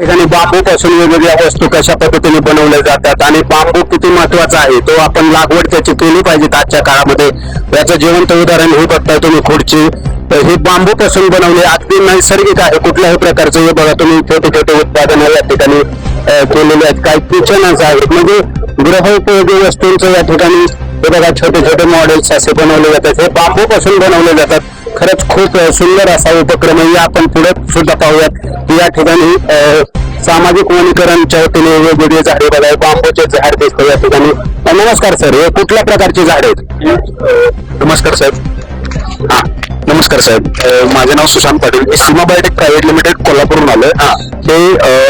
ठिकाणी बांबूपासून वेगवेगळ्या वस्तू कशा पद्धतीने बनवल्या जातात आणि बांबू किती महत्त्वाचा आहे तो आपण लागवड त्याची केली पाहिजे आजच्या काळामध्ये. याचं जिवंत उदाहरण हे बघताय तुम्ही खुर्ची. तर हे बांबूपासून बनवले अगदी नैसर्गिक आहे कुठल्याही प्रकारचं. हे बघा तुम्ही छोटे छोटे उत्पादन या ठिकाणी केलेले आहेत. काही किचनच आहेत. म्हणजे गृहोपयोगी वस्तूंचं या ठिकाणी हे बघा छोटे छोटे मॉडेल्स असे बनवले जातात. हे बांबूपासून बनवले जातात. खरंच खूप सुंदर असा उपक्रम आहे. या आपण पुढे सुद्धा पाहूयात. की या ठिकाणी सामाजिक वनीकरणच्या वतीने वेगवेगळे झाडे बघा बांबूचे झाड दिसतं या ठिकाणी. नमस्कार सर. हे कुठल्या प्रकारचे झाड आहेत? नमस्कार साहेब हा. नमस्कार साहेब. माझे नाव Sushant Patil. Seema biotech private limited कोल्हापूरून आलोय. हा. ते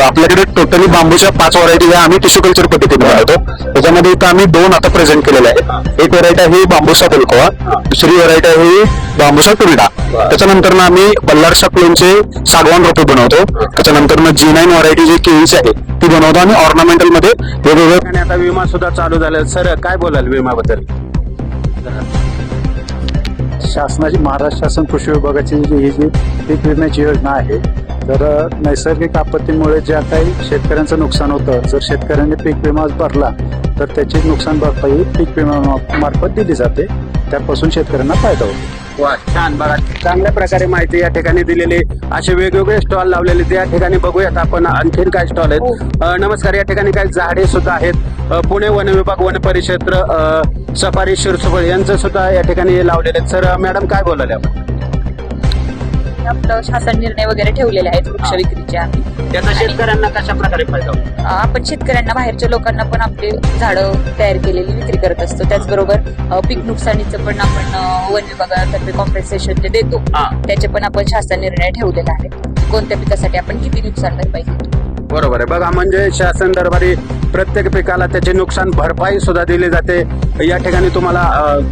आपल्याकडे टोटली बांबूच्या पाच व्हरायटी आम्ही टिश्यू कल्चर पद्धतीने बनवतो. त्याच्यामध्ये इथं आम्ही दोन आता प्रेझेंट केलेले आहेत. एक व्हरायटी आहे बांबूसा बुलकोवा दुसरी व्हरायटी आहे बांबूसा तुरडा. त्याच्यानंतर आम्ही बल्लारशा प्लेनचे सागवान रोपे बनवतो. त्याच्यानंतर जी नाईन व्हरायटी जी केळीची आहे ती बनवतो आणि ऑर्नामेंटलमध्ये वेगवेगळे आणि आता विमा सुद्धा चालू झाले सर काय बोलाल विम्याबद्दल शासनाची महाराष्ट्र शासन कृषी विभागाची जी ही जी पीक विम्याची योजना आहे तर नैसर्गिक आपत्तीमुळे ज्या काही शेतकऱ्यांचं नुकसान होतं जर शेतकऱ्यांनी पीक विमा भरला तर त्याची नुकसान भरपाई पीक विमा मार्फत दिली जाते. त्यापासून शेतकऱ्यांना फायदा होतो. वा छान बघा. चांगल्या प्रकारे माहिती या ठिकाणी दिलेली असे वेगवेगळे स्टॉल लावलेले ते या ठिकाणी बघूयात आपण आणखीन काय स्टॉल आहेत. नमस्कार या ठिकाणी काही झाडे सुद्धा आहेत. पुणे वन विभाग वन परिक्षेत्र सफारी शिरसुबळ यांचं सुद्धा या ठिकाणी लावलेले आहेत. सर मॅडम काय बोलाले आपण? आपलं शासन निर्णय वगैरे ठेवलेले आहेत वृक्ष विक्रीचे आम्ही त्याचा शेतकऱ्यांना कशा प्रकारे फायदा आपण शेतकऱ्यांना बाहेरच्या लोकांना पण आपले झाडं तयार केलेली विक्री करत असतो. त्याचबरोबर अं, पीक नुकसानीचं पण आपण अं, वन विभागातर्फे कॉम्पेन्सेशन जे देतो हा. त्याचे पण आपण शासन निर्णय ठेवलेला आहे. कोणत्या पिकासाठी आपण किती नुकसान भरपाई देतो? बरोबर आहे. बघा म्हणजे शासन दरबारी प्रत्येक पिकाला त्याची नुकसान भरपाई सुद्धा दिली जाते. या ठिकाणी तुम्हाला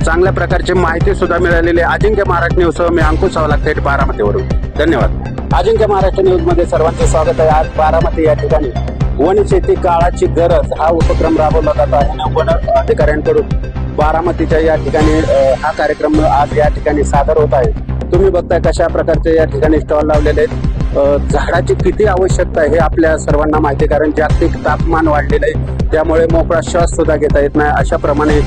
चांगल्या प्रकारची माहिती सुद्धा मिळालेली आहे. अजिंक्य महाराष्ट्र न्यूज मी अंकुश सावला थेट बारामतीवरून. धन्यवाद. अजिंक्य महाराष्ट्र न्यूजमध्ये सर्वांचे स्वागत आहे. आज बारामती या ठिकाणी वन शेती काळाची गरज हा उपक्रम राबवला जात आहे. वन अधिकाऱ्यांकडून बारामतीच्या या ठिकाणी हा कार्यक्रम आज या ठिकाणी सादर होत आहे. तुम्ही बघताय कशा प्रकारचे या ठिकाणी स्टॉल लावलेले आहेत. झाडाची किती आवश्यकता आहे हे आपल्या सर्वांना माहिती आहे कारण जागतिक तापमान वाढलेलं आहे. त्यामुळे मोकळा श्वास सुद्धा घेता येत नाही अशा प्रमाणे